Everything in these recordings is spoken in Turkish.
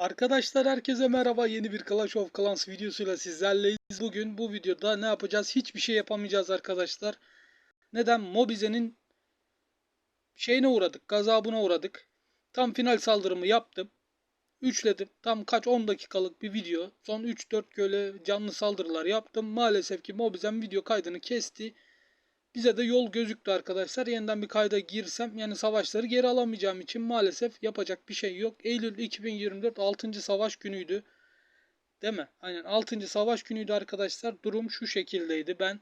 Arkadaşlar herkese merhaba. Yeni bir Clash of Clans videosuyla sizlerleyiz. Bugün bu videoda ne yapacağız? Hiçbir şey yapamayacağız arkadaşlar. Neden? Mobize'nin şeyine uğradık. Gazabına uğradık. Tam final saldırımı yaptım. Üçledim. Tam kaç 10 dakikalık bir video. Son 3-4 köle canlı saldırılar yaptım. Maalesef ki Mobizen video kaydını kesti. Bize de yol gözüktü arkadaşlar. Yeniden bir kayda girsem yani savaşları geri alamayacağım için maalesef yapacak bir şey yok. Eylül 2024 6. savaş günüydü. Değil mi? Aynen 6. savaş günüydü arkadaşlar. Durum şu şekildeydi. Ben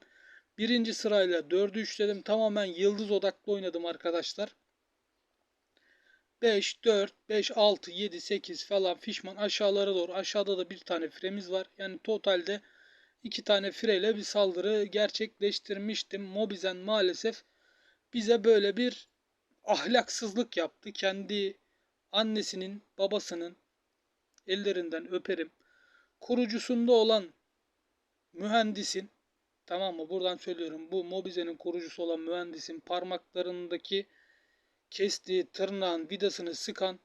birinci sırayla 4'ü üçledim. Tamamen yıldız odaklı oynadım arkadaşlar. 5, 4, 5, 6, 7, 8 falan fişman aşağılara doğru. Aşağıda da bir tane firemiz var. Yani totalde iki tane fireyle bir saldırı gerçekleştirmiştim. Mobizen maalesef bize böyle bir ahlaksızlık yaptı. Kendi annesinin, babasının ellerinden öperim. Kurucusunda olan mühendisin, tamam mı? Buradan söylüyorum. Bu Mobizen'in kurucusu olan mühendisin parmaklarındaki kestiği tırnağın vidasını sıkan,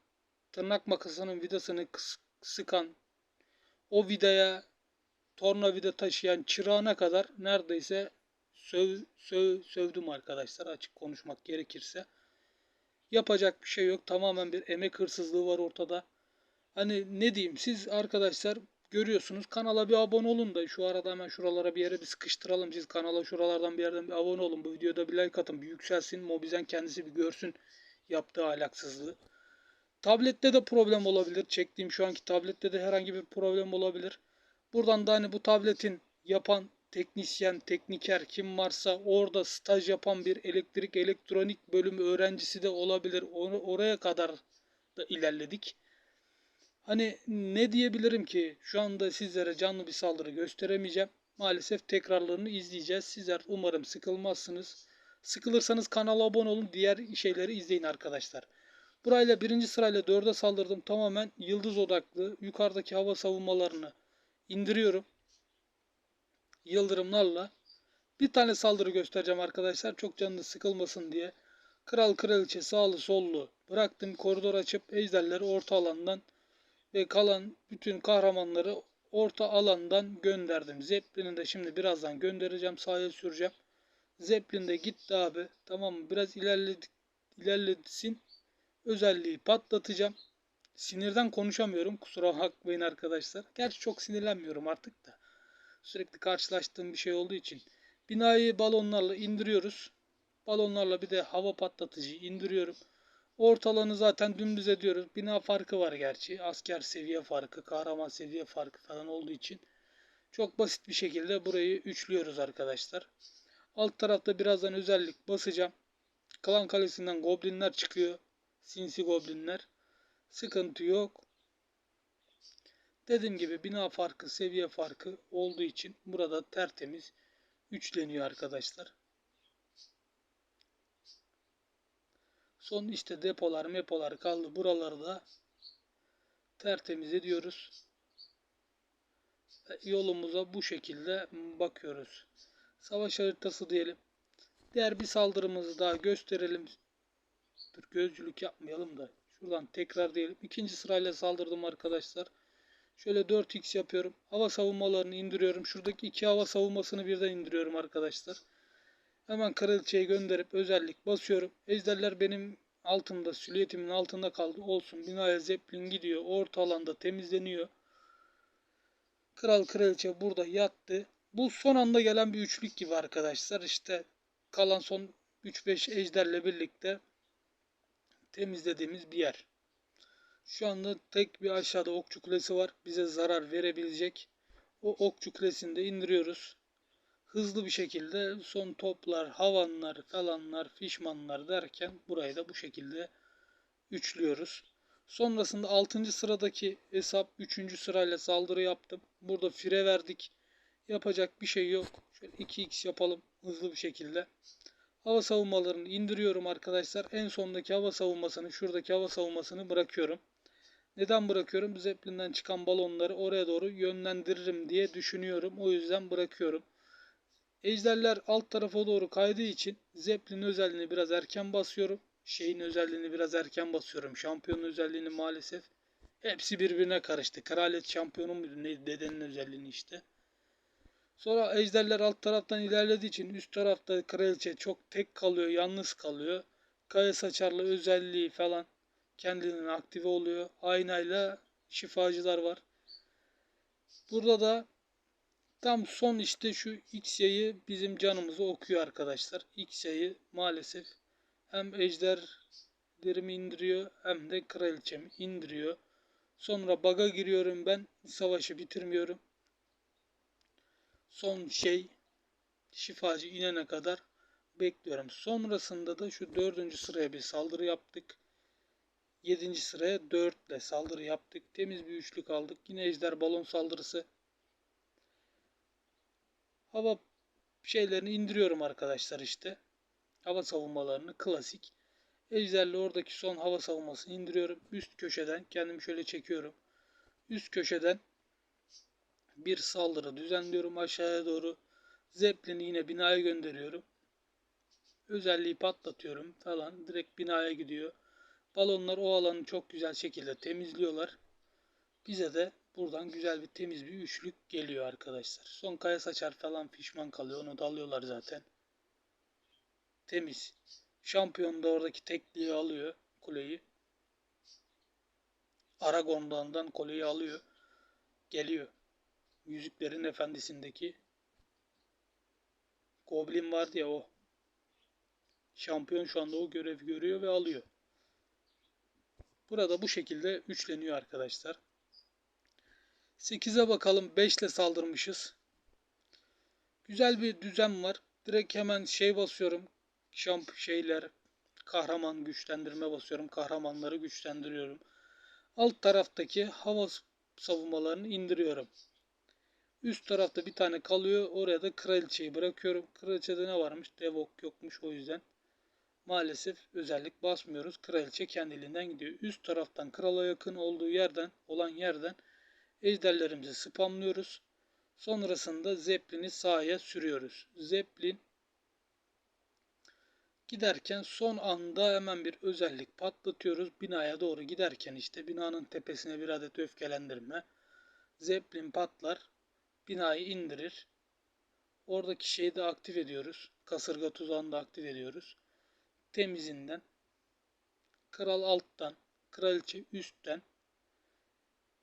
tırnak makasının vidasını sıkan, o vidaya tornavida taşıyan çırağına kadar neredeyse söv, söv, sövdüm arkadaşlar açık konuşmak gerekirse. Yapacak bir şey yok. Tamamen bir emek hırsızlığı var ortada. Hani ne diyeyim siz arkadaşlar görüyorsunuz kanala bir abone olun da şu arada hemen şuralara bir yere bir sıkıştıralım. Siz kanala şuralardan bir yerden bir abone olun. Bu videoda bir like atın. Bir yükselsin. Mobizen kendisi bir görsün yaptığı ahlaksızlığı. Tablette de problem olabilir. Çektiğim şu anki tablette de herhangi bir problem olabilir. Buradan da hani bu tabletin yapan teknisyen, tekniker kim varsa orada staj yapan bir elektrik elektronik bölümü öğrencisi de olabilir. Or- oraya kadar da ilerledik. Hani ne diyebilirim ki şu anda sizlere canlı bir saldırı gösteremeyeceğim. Maalesef tekrarlarını izleyeceğiz. Sizler umarım sıkılmazsınız. Sıkılırsanız kanala abone olun. Diğer şeyleri izleyin arkadaşlar. Burayla birinci sırayla dörde saldırdım. Tamamen yıldız odaklı. Yukarıdaki hava savunmalarını indiriyorum. Yıldırımlarla. Bir tane saldırı göstereceğim arkadaşlar. Çok canınız sıkılmasın diye. Kral kraliçe sağlı sollu bıraktım. Koridor açıp ejderleri orta alandan ve kalan bütün kahramanları orta alandan gönderdim. Zeppelin'i de şimdi birazdan göndereceğim. Sahaya süreceğim. Zeppelin de gitti abi. Tamam mı? Biraz ilerledik, ilerlesin. Özelliği patlatacağım. Sinirden konuşamıyorum. Kusura bakmayın arkadaşlar. Gerçi çok sinirlenmiyorum artık da. Sürekli karşılaştığım bir şey olduğu için. Binayı balonlarla indiriyoruz. Balonlarla bir de hava patlatıcıyı indiriyorum. Ortalanı zaten dümdüz ediyoruz. Bina farkı var gerçi. Asker seviye farkı, kahraman seviye farkı falan olduğu için. Çok basit bir şekilde burayı üçlüyoruz arkadaşlar. Alt tarafta birazdan özellik basacağım. Klan kalesinden goblinler çıkıyor. Sinsi goblinler. Sıkıntı yok. Dediğim gibi bina farkı, seviye farkı olduğu için burada tertemiz üçleniyor arkadaşlar. Son işte depolar, mepolar kaldı. Buraları da tertemiz ediyoruz. Yolumuza bu şekilde bakıyoruz. Savaş haritası diyelim. Diğer bir saldırımızı daha gösterelim. Dur gözcülük yapmayalım da. Şuradan tekrar diyelim. İkinci sırayla saldırdım arkadaşlar. Şöyle 4x yapıyorum. Hava savunmalarını indiriyorum. Şuradaki iki hava savunmasını birden indiriyorum arkadaşlar. Hemen kraliçeyi gönderip özellik basıyorum. Ejderler benim altımda, silüetimin altında kaldı. Olsun. Binaya zeppelin gidiyor. Orta alanda temizleniyor. Kral kraliçe burada yattı. Bu son anda gelen bir üçlük gibi arkadaşlar. İşte kalan son 3-5 ejderle birlikte temizlediğimiz bir yer. Şu anda tek bir aşağıda okçu kulesi var. Bize zarar verebilecek. O okçu kulesini de indiriyoruz. Hızlı bir şekilde son toplar, havanlar, falanlar, fişmanlar derken burayı da bu şekilde üçlüyoruz. Sonrasında 6. sıradaki hesap 3. sırayla saldırı yaptım. Burada fire verdik. Yapacak bir şey yok. Şöyle 2x yapalım hızlı bir şekilde. Hava savunmalarını indiriyorum arkadaşlar. En sondaki hava savunmasını, şuradaki hava savunmasını bırakıyorum. Neden bırakıyorum? Zeppelin'den çıkan balonları oraya doğru yönlendiririm diye düşünüyorum. O yüzden bırakıyorum. Ejderler alt tarafa doğru kaydığı için Zeppelin özelliğini biraz erken basıyorum. Şeyin özelliğini biraz erken basıyorum. Şampiyonun özelliğini maalesef Hepsi birbirine karıştı. Kraliyet şampiyonu muydu? Dedenin özelliğini işte. Sonra ejderler alt taraftan ilerlediği için üst tarafta kraliçe çok tek kalıyor, yalnız kalıyor. Kaya saçarlı özelliği falan kendiliğinden aktive oluyor. Aynayla şifacılar var. Burada da tam son işte şu X'yi bizim canımızı okuyor arkadaşlar. X'yi maalesef hem ejderlerimi indiriyor hem de kraliçemi indiriyor. Sonra baga giriyorum ben. Savaşı bitirmiyorum. Son şey şifacı inene kadar bekliyorum. Sonrasında da şu dördüncü sıraya bir saldırı yaptık. Yedinci sıraya 4 ile saldırı yaptık. Temiz bir üçlük aldık. Yine ejder balon saldırısı. Hava şeylerini indiriyorum arkadaşlar işte. Hava savunmalarını klasik. Ejderle oradaki son hava savunmasını indiriyorum. Üst köşeden kendimi şöyle çekiyorum. Üst köşeden bir saldırı düzenliyorum aşağıya doğru. Zeppelin'i yine binaya gönderiyorum. Özelliği patlatıyorum falan. Direkt binaya gidiyor. Balonlar o alanı çok güzel şekilde temizliyorlar. Bize de buradan güzel bir temiz bir üçlük geliyor arkadaşlar. Son kaya saçar falan fişman kalıyor. Onu da alıyorlar zaten. Temiz. Şampiyon da oradaki tekliği alıyor. Kuleyi. Aragon'dan kuleyi alıyor. Geliyor. Yüzüklerin Efendisi'ndeki Goblin vardı ya o. Şampiyon şu anda o görev görüyor ve alıyor. Burada bu şekilde üçleniyor arkadaşlar. 8'e bakalım. 5 ile saldırmışız. Güzel bir düzen var. Direkt hemen şey basıyorum. Şamp şeyler kahraman güçlendirme basıyorum. Kahramanları güçlendiriyorum. Alt taraftaki hava savunmalarını indiriyorum. Üst tarafta bir tane kalıyor. Oraya da kraliçeyi bırakıyorum. Kraliçede ne varmış? Devok yokmuş o yüzden. Maalesef özellik basmıyoruz. Kraliçe kendiliğinden gidiyor. Üst taraftan krala yakın olduğu yerden olan yerden ejderlerimizi spamlıyoruz. Sonrasında Zeppelin'i sahaya sürüyoruz. Zeppelin giderken son anda hemen bir özellik patlatıyoruz. Binaya doğru giderken işte binanın tepesine bir adet öfkelendirme. Zeppelin patlar. Binayı indirir. Oradaki şeyi de aktif ediyoruz. Kasırga tuzağını da aktif ediyoruz temizinden, kral alttan, kraliçe üstten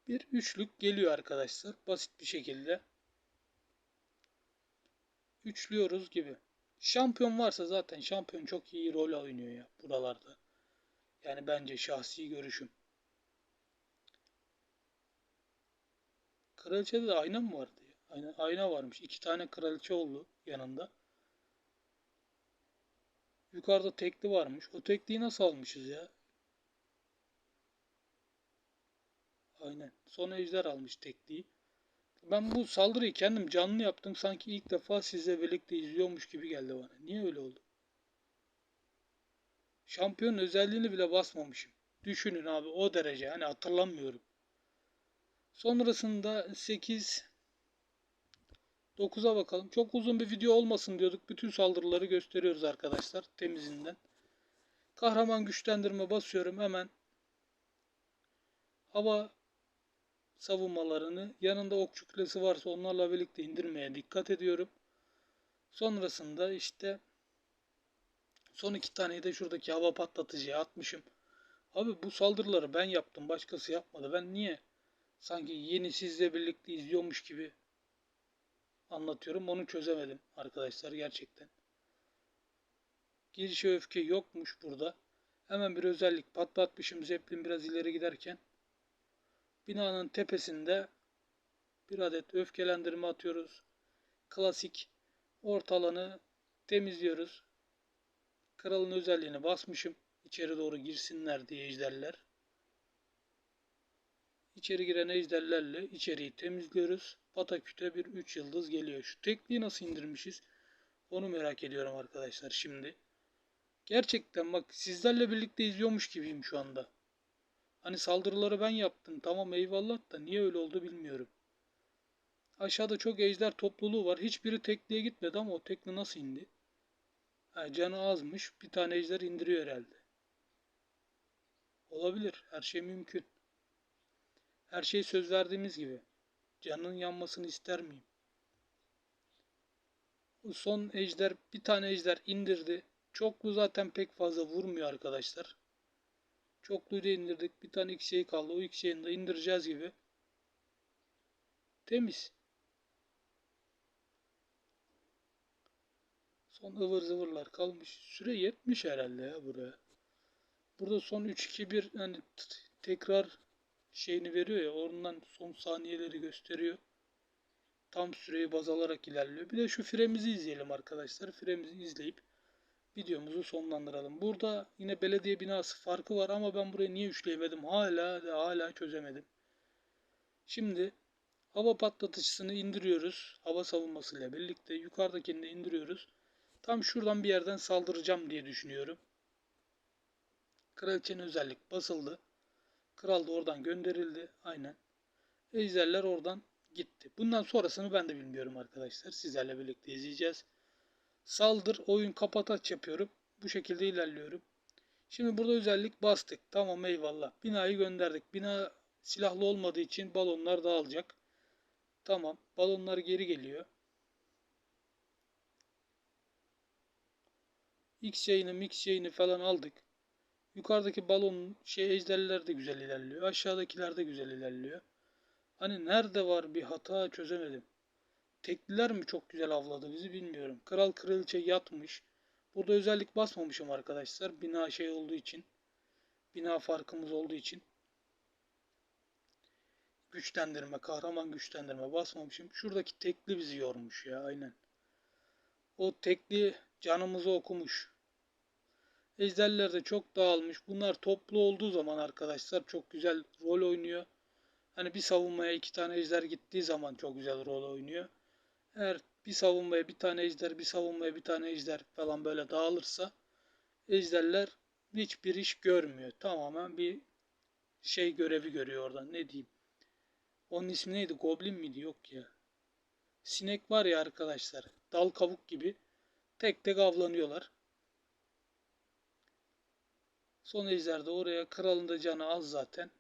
bir üçlük geliyor arkadaşlar. Basit bir şekilde. Üçlüyoruz gibi. Şampiyon varsa zaten şampiyon çok iyi rol oynuyor ya buralarda. Yani bence şahsi görüşüm. Kraliçede de ayna mı vardı? Ayna, ayna varmış. İki tane kraliçe oldu yanında. Yukarıda tekli varmış. O tekliyi nasıl almışız ya? Aynen. Son ejder almış tekliyi. Ben bu saldırıyı kendim canlı yaptım. Sanki ilk defa sizle birlikte izliyormuş gibi geldi bana. Niye öyle oldu? Şampiyon özelliğini bile basmamışım. Düşünün abi o derece. Hani hatırlamıyorum. Sonrasında 8 9'a bakalım. Çok uzun bir video olmasın diyorduk. Bütün saldırıları gösteriyoruz arkadaşlar. Temizinden. Kahraman güçlendirme basıyorum hemen. Hava savunmalarını yanında okçu kulesi varsa onlarla birlikte indirmeye dikkat ediyorum. Sonrasında işte son iki taneyi de şuradaki hava patlatıcıya atmışım. Abi bu saldırıları ben yaptım. Başkası yapmadı. Ben niye sanki yeni sizle birlikte izliyormuş gibi anlatıyorum. Onu çözemedim arkadaşlar gerçekten. Girişe öfke yokmuş burada. Hemen bir özellik patlatmışım Zeppelin biraz ileri giderken. Binanın tepesinde bir adet öfkelendirme atıyoruz. Klasik orta alanı temizliyoruz. Kralın özelliğini basmışım. İçeri doğru girsinler diye ejderler. İçeri giren ejderlerle içeriği temizliyoruz. Pataküte bir 3 yıldız geliyor. Şu tekliği nasıl indirmişiz? Onu merak ediyorum arkadaşlar şimdi. Gerçekten bak sizlerle birlikte izliyormuş gibiyim şu anda. Hani saldırıları ben yaptım. Tamam eyvallah da niye öyle oldu bilmiyorum. Aşağıda çok ejder topluluğu var. Hiçbiri tekliğe gitmedi ama o tekli nasıl indi? Ha, canı azmış. Bir tane ejder indiriyor herhalde. Olabilir. Her şey mümkün. Her şey söz verdiğimiz gibi. Canının yanmasını ister miyim? Son ejder bir tane ejder indirdi. Çoklu zaten pek fazla vurmuyor arkadaşlar. Çokluyu da indirdik. Bir tane iki şey kaldı. O iki şeyini de indireceğiz gibi. Temiz. Son ıvır zıvırlar kalmış. Süre yetmiş herhalde ya buraya. Burada son 3-2-1 hani t- tekrar şeyini veriyor ya ondan son saniyeleri gösteriyor. Tam süreyi baz alarak ilerliyor. Bir de şu firemizi izleyelim arkadaşlar. Firemizi izleyip videomuzu sonlandıralım. Burada yine belediye binası farkı var ama ben burayı niye üçleyemedim hala da hala çözemedim. Şimdi hava patlatıcısını indiriyoruz. Hava savunmasıyla birlikte yukarıdakini de indiriyoruz. Tam şuradan bir yerden saldıracağım diye düşünüyorum. Kraliçenin özellik basıldı. Kral da oradan gönderildi. Aynen. Ejderler oradan gitti. Bundan sonrasını ben de bilmiyorum arkadaşlar. Sizlerle birlikte izleyeceğiz. Saldır, oyun kapat aç yapıyorum. Bu şekilde ilerliyorum. Şimdi burada özellik bastık. Tamam eyvallah. Binayı gönderdik. Bina silahlı olmadığı için balonlar dağılacak. Tamam. Balonlar geri geliyor. X yayını, mix yayını falan aldık. Yukarıdaki balon şey ejderler de güzel ilerliyor. Aşağıdakiler de güzel ilerliyor. Hani nerede var bir hata çözemedim. Tekliler mi çok güzel avladı bizi bilmiyorum. Kral kraliçe yatmış. Burada özellik basmamışım arkadaşlar. Bina şey olduğu için. Bina farkımız olduğu için. Güçlendirme, kahraman güçlendirme basmamışım. Şuradaki tekli bizi yormuş ya aynen. O tekli canımızı okumuş. Ejderler de çok dağılmış. Bunlar toplu olduğu zaman arkadaşlar çok güzel rol oynuyor. Hani bir savunmaya iki tane ejder gittiği zaman çok güzel rol oynuyor. Eğer bir savunmaya bir tane ejder, bir savunmaya bir tane ejder falan böyle dağılırsa ejderler hiçbir iş görmüyor. Tamamen bir şey görevi görüyor oradan. Ne diyeyim? Onun ismi neydi? Goblin miydi? Yok ya. Sinek var ya arkadaşlar. Dal kavuk gibi tek tek avlanıyorlar. Son ejderde oraya kralın da canı az zaten.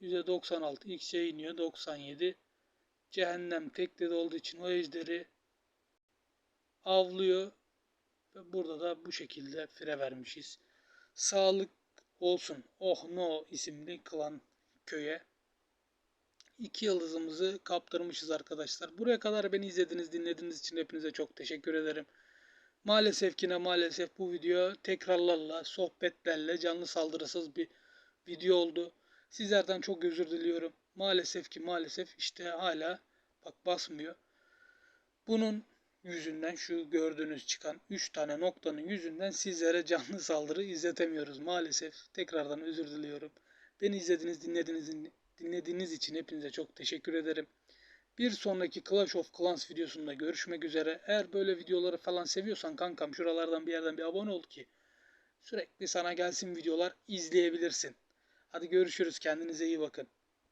%96 X'e iniyor 97. Cehennem teklede olduğu için o ejderi avlıyor. Ve burada da bu şekilde fire vermişiz. Sağlık olsun. Oh no isimli klan köye. İki yıldızımızı kaptırmışız arkadaşlar. Buraya kadar beni izlediğiniz, dinlediğiniz için hepinize çok teşekkür ederim. Maalesef ki ne maalesef bu video tekrarlarla, sohbetlerle, canlı saldırısız bir video oldu. Sizlerden çok özür diliyorum. Maalesef ki maalesef işte hala bak basmıyor. Bunun yüzünden şu gördüğünüz çıkan 3 tane noktanın yüzünden sizlere canlı saldırı izletemiyoruz maalesef. Tekrardan özür diliyorum. Beni izlediğiniz, dinlediğiniz, dinlediğiniz için hepinize çok teşekkür ederim. Bir sonraki Clash of Clans videosunda görüşmek üzere. Eğer böyle videoları falan seviyorsan kankam şuralardan bir yerden bir abone ol ki sürekli sana gelsin videolar izleyebilirsin. Hadi görüşürüz. Kendinize iyi bakın.